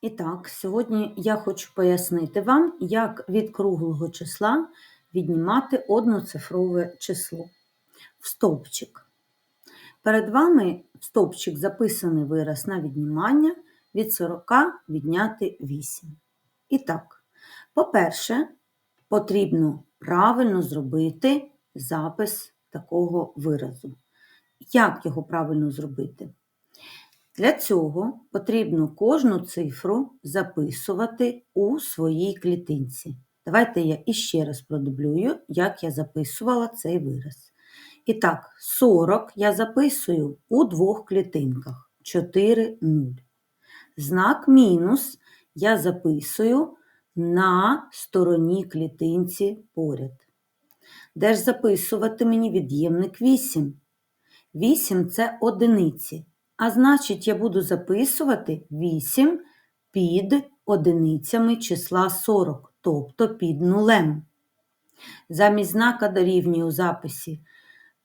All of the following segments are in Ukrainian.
І так, сьогодні я хочу пояснити вам, як від круглого числа віднімати одноцифрове число в стовпчик. Перед вами в стовпчик записаний вираз на віднімання від 40 відняти 8. І так, по-перше, потрібно правильно зробити запис такого виразу. Як його правильно зробити? Для цього потрібно кожну цифру записувати у своїй клітинці. Давайте я іще раз продублюю, як я записувала цей вираз. І так, 40 я записую у двох клітинках 4, 0. Знак мінус я записую на стороні клітинці поряд. Де ж записувати мені від'ємник 8? 8 це одиниці. А значить, я буду записувати 8 під одиницями числа 40, тобто під нулем. Замість знака дорівнює у записі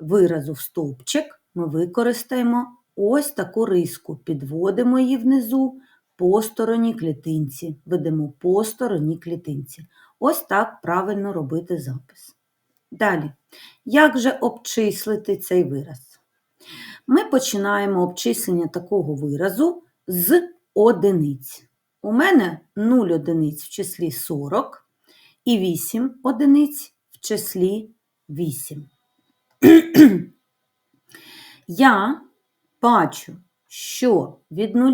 виразу в стовпчик ми використаємо ось таку риску. Підводимо її внизу по стороні клітинці. Ведемо по стороні клітинці. Ось так правильно робити запис. Далі, як же обчислити цей вираз? Ми починаємо обчислення такого виразу з одиниць. У мене 0 одиниць в числі 40 і 8 одиниць в числі 8. Я бачу, що від 0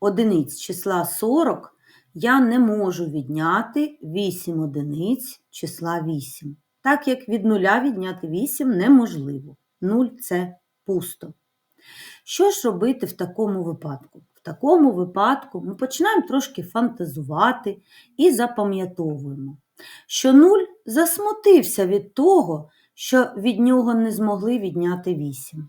одиниць числа 40 я не можу відняти 8 одиниць числа 8. Так як від 0 відняти 8 неможливо. 0 це пусто. Що ж робити в такому випадку? В такому випадку ми починаємо трошки фантазувати і запам'ятовуємо, що нуль засмутився від того, що від нього не змогли відняти вісім.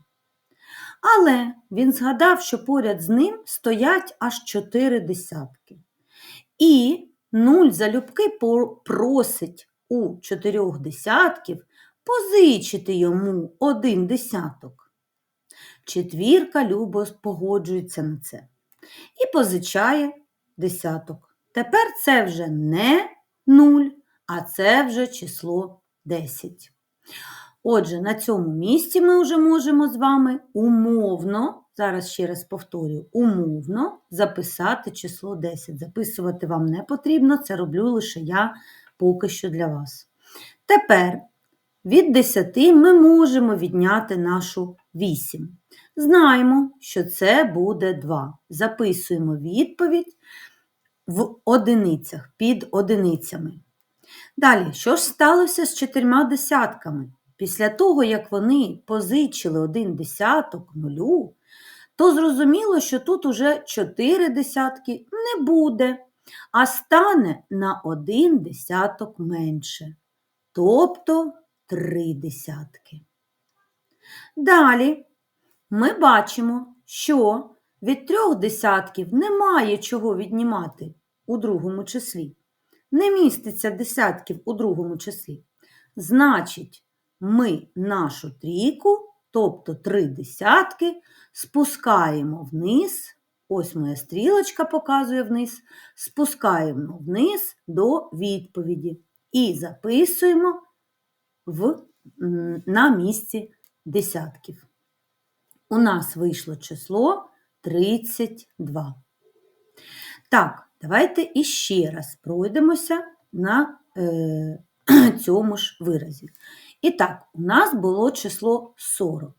Але він згадав, що поряд з ним стоять аж чотири десятки. І нуль залюбки просить у чотирьох десятків позичити йому один десяток. Четвірка любо погоджується на це. І позичає десяток. Тепер це вже не 0, а це вже число 10. Отже, на цьому місці ми вже можемо з вами умовно, зараз ще раз повторюю, умовно записати число 10. Записувати вам не потрібно, це роблю лише я поки що для вас. Тепер від 10 ми можемо відняти нашу 8. Знаємо, що це буде 2. Записуємо відповідь в одиницях, під одиницями. Далі, що ж сталося з чотирма десятками? Після того, як вони позичили один десяток нулю, то зрозуміло, що тут уже 4 десятки не буде, а стане на один десяток менше. Тобто 3 десятки. Далі ми бачимо, що від трьох десятків немає чого віднімати у другому числі. Не міститься десятків у другому числі. Значить, ми нашу трійку, тобто три десятки, спускаємо вниз. Ось моя стрілочка показує вниз, спускаємо вниз до відповіді і записуємо в, на місці десятків у нас вийшло число 32. Так, давайте іще раз пройдемося на е, цьому ж виразі. І так, у нас було число 40.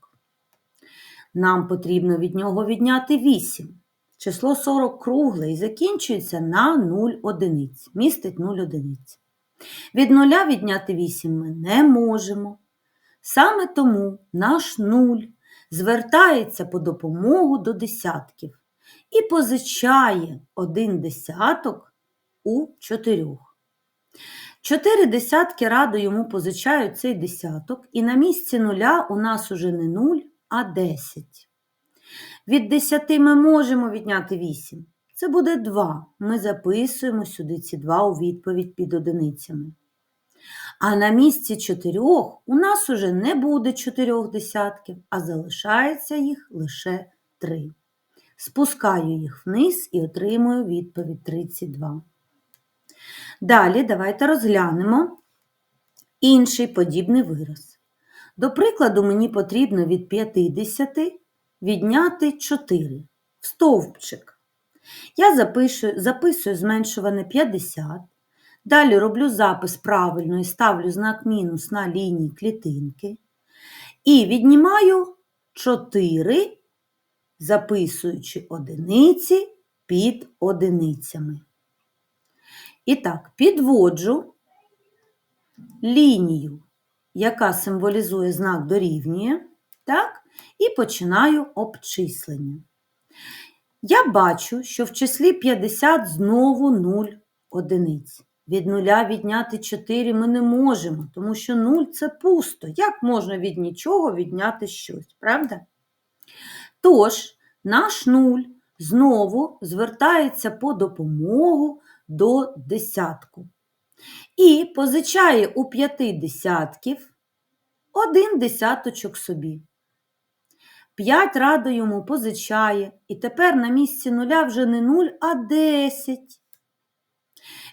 Нам потрібно від нього відняти 8. Число 40 кругле і закінчується на 0 одиниць. Містить 0 одиниць. Від 0 відняти 8 ми не можемо. Саме тому наш 0 звертається по допомогу до десятків і позичає один десяток у чотирьох. Чотири десятки радо йому позичають цей десяток, і на місці нуля у нас уже не нуль, а десять. Від десяти ми можемо відняти вісім. Це буде два. Ми записуємо сюди ці два у відповідь під одиницями. А на місці чотирьох у нас уже не буде чотирьох десятків, а залишається їх лише три. Спускаю їх вниз і отримую відповідь 32. Далі давайте розглянемо інший подібний вираз. До прикладу, мені потрібно від 50 відняти 4 в стовпчик. Я запишу, записую зменшуване 50. Далі роблю запис правильно і ставлю знак мінус на лінії клітинки. І віднімаю 4, записуючи одиниці під одиницями. І так, підводжу лінію, яка символізує знак дорівнює, так, і починаю обчислення. Я бачу, що в числі 50 знову 0 одиниць. Від нуля відняти 4 ми не можемо, тому що 0 це пусто. Як можна від нічого відняти щось, правда? Тож, наш 0 знову звертається по допомогу до десятку. І позичає у п'яти десятків один десяточок собі. П'ять радо йому позичає, і тепер на місці нуля вже не 0, а 10.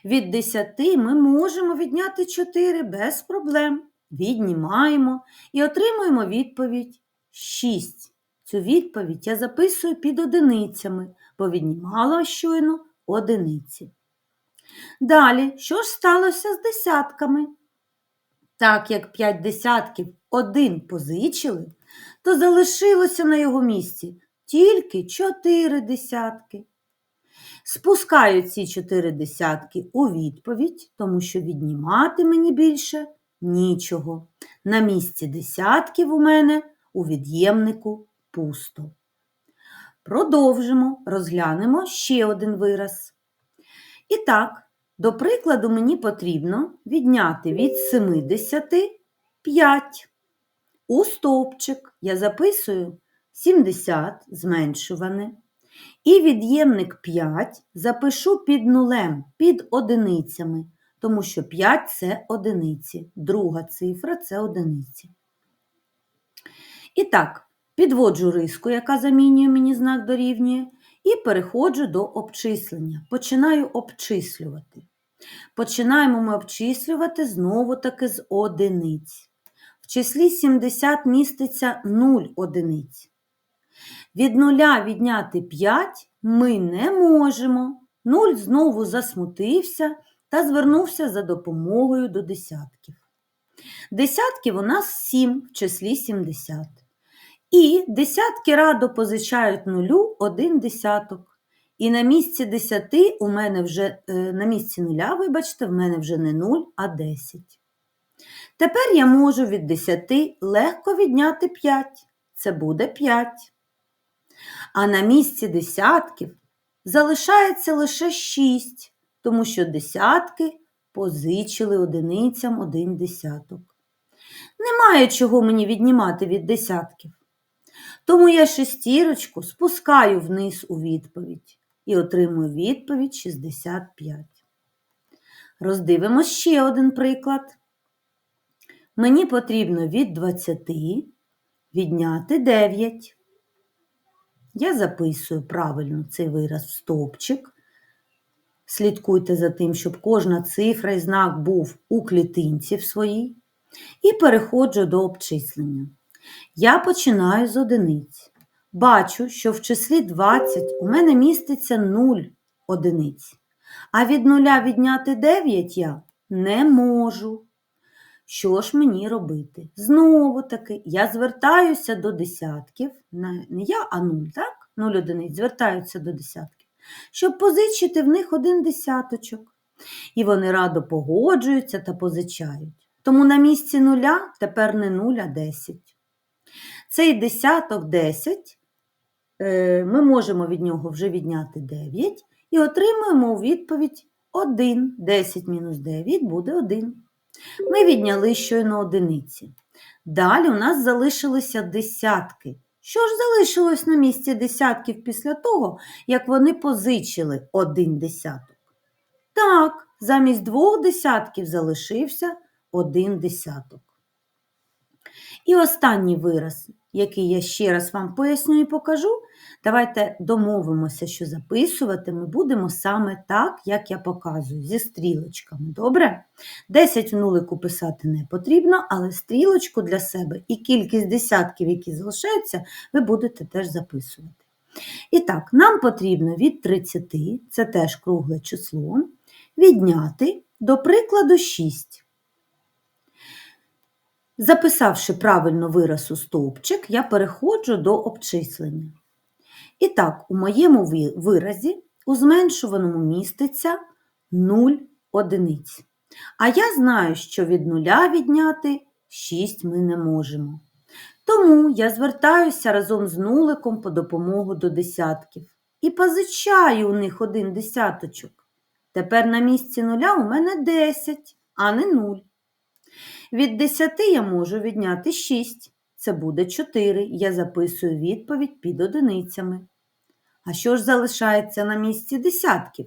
Від 10 ми можемо відняти 4 без проблем. Віднімаємо і отримуємо відповідь 6. Цю відповідь я записую під одиницями, бо віднімала щойно одиниці. Далі, що ж сталося з десятками? Так як 5 десятків один позичили, то залишилося на його місці тільки 4 десятки. Спускаю ці 4 десятки у відповідь, тому що віднімати мені більше нічого. На місці десятків у мене у від'ємнику пусто. Продовжимо, розглянемо ще один вираз. І так, до прикладу, мені потрібно відняти від 70 5. У стовпчик я записую 70 зменшуване. І від'ємник 5 запишу під нулем, під одиницями, тому що 5 це одиниці. Друга цифра це одиниці. І так, підводжу риску, яка замінює мені знак дорівнює, і переходжу до обчислення. Починаю обчислювати. Починаємо ми обчислювати знову-таки з одиниць. В числі 70 міститься 0 одиниць. Від нуля відняти 5 ми не можемо. 0 знову засмутився та звернувся за допомогою до десятків. Десятків у нас 7 в числі 70. І десятки радо позичають нулю один десяток. І на місці 10 у мене вже е, на місці нуля, вибачте, в мене вже не 0, а 10. Тепер я можу від 10 легко відняти 5. Це буде 5. А на місці десятків залишається лише 6, тому що десятки позичили одиницям один десяток. Немає чого мені віднімати від десятків. Тому я шестірочку спускаю вниз у відповідь і отримую відповідь 65. Роздивимось ще один приклад. Мені потрібно від 20 відняти 9. Я записую правильно цей вираз в стовпчик. Слідкуйте за тим, щоб кожна цифра і знак був у клітинці в своїй. І переходжу до обчислення. Я починаю з одиниць. Бачу, що в числі 20 у мене міститься 0 одиниць. А від нуля відняти 9 я не можу. Що ж мені робити? Знову таки, я звертаюся до десятків, не я, а 0, так? 0 одиниць звертаються до десятків, щоб позичити в них один десяточок. І вони радо погоджуються та позичають. Тому на місці нуля тепер не 0, а 10. Цей десяток 10, е, ми можемо від нього вже відняти 9 і отримуємо у відповідь 1. 10 мінус 9 буде 1. Ми відняли щойно одиниці. Далі у нас залишилися десятки. Що ж залишилось на місці десятків після того, як вони позичили один десяток? Так, замість двох десятків залишився один десяток. І останній вираз. Який я ще раз вам поясню і покажу, давайте домовимося, що записувати ми будемо саме так, як я показую, зі стрілочками. Добре? 10 в нулику писати не потрібно, але стрілочку для себе і кількість десятків, які залишаються, ви будете теж записувати. І так, нам потрібно від 30, це теж кругле число, відняти, до прикладу, 6. Записавши правильно вираз у стовпчик, я переходжу до обчислення. І так, у моєму виразі у зменшуваному міститься 0 одиниць. А я знаю, що від нуля відняти 6 ми не можемо. Тому я звертаюся разом з нуликом по допомогу до десятків і позичаю у них один десяточок. Тепер на місці нуля у мене 10, а не 0. Від 10 я можу відняти 6. Це буде 4. Я записую відповідь під одиницями. А що ж залишається на місці десятків?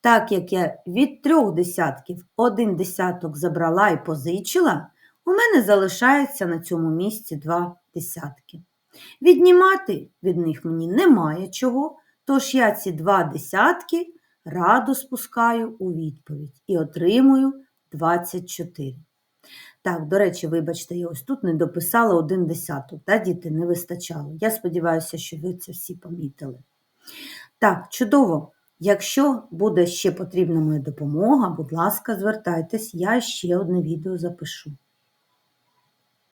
Так як я від трьох десятків один десяток забрала і позичила, у мене залишається на цьому місці два десятки. Віднімати від них мені немає чого, тож я ці два десятки радо спускаю у відповідь і отримую 24. Так, до речі, вибачте, я ось тут не дописала один десяток, та, діти, не вистачало. Я сподіваюся, що ви це всі помітили. Так, чудово. Якщо буде ще потрібна моя допомога, будь ласка, звертайтесь, я ще одне відео запишу.